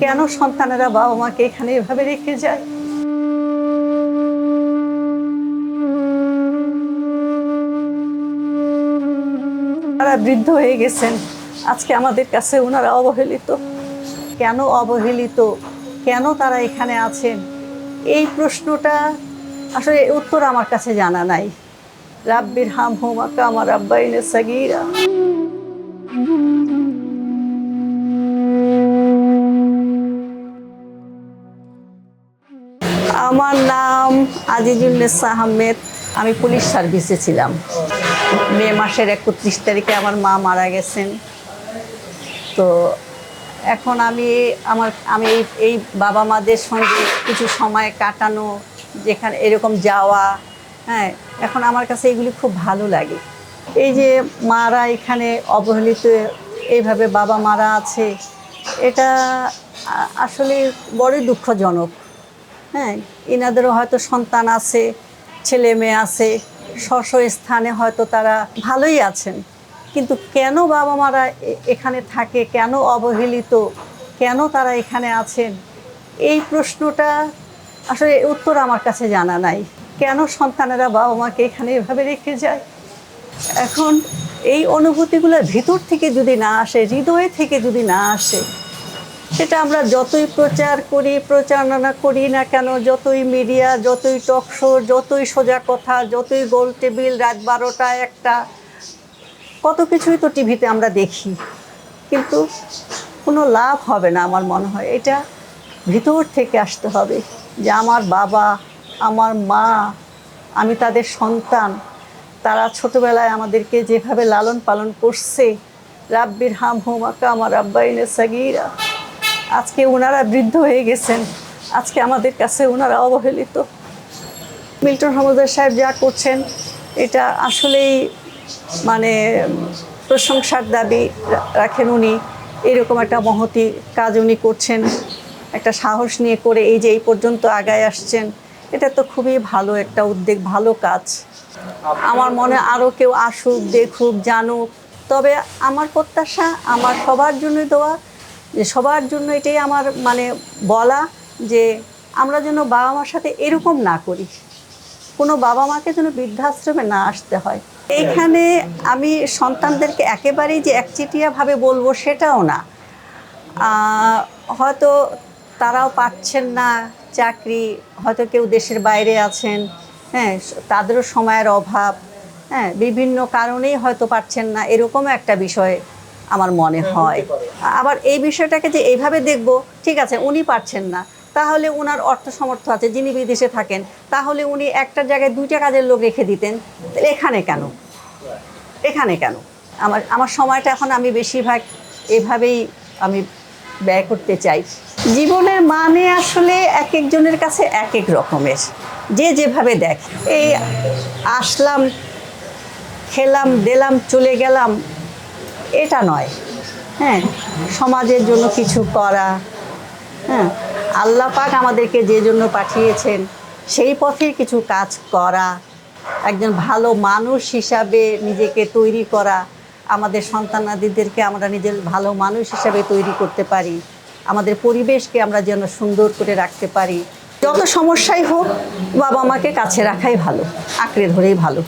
কেন সন্তানেরা বাবা মাকে এখানে এভাবে রেখে যায়? তারা বৃদ্ধ হয়ে গেছেন। আজকে আমাদের কাছে ওনারা অবহেলিত। কেন অবহেলিত? কেন তারা এখানে আছেন? এই প্রশ্নটা আসলে উত্তর আমার কাছে জানা নাই। রাব্বির হাম হুমাকা আমার আব্বাইনে সাগিরা। আমার নাম আজিজুন্নেসা আহমেদ। আমি পুলিশ সার্ভিসে ছিলাম। মে মাসের একত্রিশ তারিখে আমার মা মারা গেছেন। তো এখন আমি আমার, আমি এই এই বাবা মাদের সঙ্গে কিছু সময় কাটানো, যেখানে এরকম যাওয়া হ্যাঁ এখন আমার কাছে এগুলি খুব ভালো লাগে। এই যে মারা এখানে অবহেলিত, এইভাবে বাবা মারা আছে, এটা আসলে বড়ই দুঃখজনক। হ্যাঁ এনাদেরও হয়তো সন্তান আছে, ছেলে মেয়ে আছে স্ব স্থানে হয়তো তারা ভালোই আছেন। কিন্তু কেন বাবা মারা এখানে থাকে, কেন অবহেলিত, কেন তারা এখানে আছেন? এই প্রশ্নটা আসলে উত্তর আমার কাছে জানা নাই। কেন সন্তানেরা বাবা মাকে এখানে এভাবে রেখে যায়? এখন এই অনুভূতিগুলো ভিতর থেকে যদি না আসে, হৃদয় থেকে যদি না আসে সেটা আমরা যতই প্রচার করি, প্রচারণা করি না কেন, যতই মিডিয়া যতই টক শো যতই সোজা কথা, যতই গোল টেবিল রাত বারোটা, একটা, কত কিছুই তো টিভিতে আমরা দেখি। কিন্তু কোনো লাভ হবে না আমার মনে হয়। এটা ভিতর থেকে আসতে হবে যে আমার বাবা, আমার মা, আমি তাদের সন্তান, তারা ছোটবেলায় আমাদেরকে যেভাবে লালন পালন করছে, রাব্বির হাম হুমাকা আমার আব্বাইনে সাগিরা। আজকে ওনারা বৃদ্ধ হয়ে গেছেন। আজকে আমাদের কাছে ওনারা অবহেলিত। মিল্টন হামদার সাহেব যা করছেন, এটা আসলেই মানে প্রশংসার দাবি রাখেন উনি। এরকম একটা মহতি কাজ উনি করছেন, একটা সাহস নিয়ে করে এই যে এই পর্যন্ত আগায় আসছেন, এটা তো খুবই ভালো একটা উদ্যোগ ভালো কাজ। আমার মনে আরও কেউ আসুক, দেখুক, জানুক, তবে আমার প্রত্যাশা, আমার সবার জন্য দেওয়া যে সবার জন্য এটাই আমার মানে বলা যে আমরা যেন বাবা মার সাথে এরকম না করি। কোনো বাবা মাকে যেন বৃদ্ধাশ্রমে না আসতে হয়। এইখানে আমি সন্তানদেরকে একেবারেই যে একচেটিয়াভাবে বলব সেটাও না। হয়তো তারাও পাচ্ছেন না চাকরি, হয়তো কেউ দেশের বাইরে আছেন হ্যাঁ তাদেরও সময়ের অভাব হ্যাঁ বিভিন্ন কারণেই হয়তো পাচ্ছেন না, এরকম একটা বিষয় আমার মনে হয় আবার এই বিষয়টাকে যে এইভাবে দেখব ঠিক আছে উনি পারছেন না। তাহলে ওনার অর্থ সামর্থ্য আছে যিনি বিদেশে থাকেন তাহলে উনি একটা জায়গায় দুইটা কাজের লোক রেখে দিতেন। এখানে কেন? এখানে কেন? আমার আমার সময়টা এখন আমি বেশিরভাগ এভাবেই আমি ব্যয় করতে চাই। জীবনের মানে আসলে এক একজনের কাছে এক এক রকমের। যে যেভাবে দেখ এই আসলাম খেলাম দিলাম চলে গেলাম এটা নয়। হ্যাঁ সমাজের জন্য কিছু করা। হ্যাঁ আল্লাহ পাক আমাদেরকে যে জন্য পাঠিয়েছেন, সেই পথে কিছু কাজ করা, একজন ভালো মানুষ হিসাবে নিজেকে তৈরি করা, আমাদের সন্তানাদিদেরকে আমরা নিজের ভালো মানুষ হিসাবে তৈরি করতে পারি, আমাদের পরিবেশকে আমরা যেন সুন্দর করে রাখতে পারি। যত সমস্যাই হোক বাবা মাকে কাছে রাখাই ভালো, আঁকড়ে ধরেই ভালো।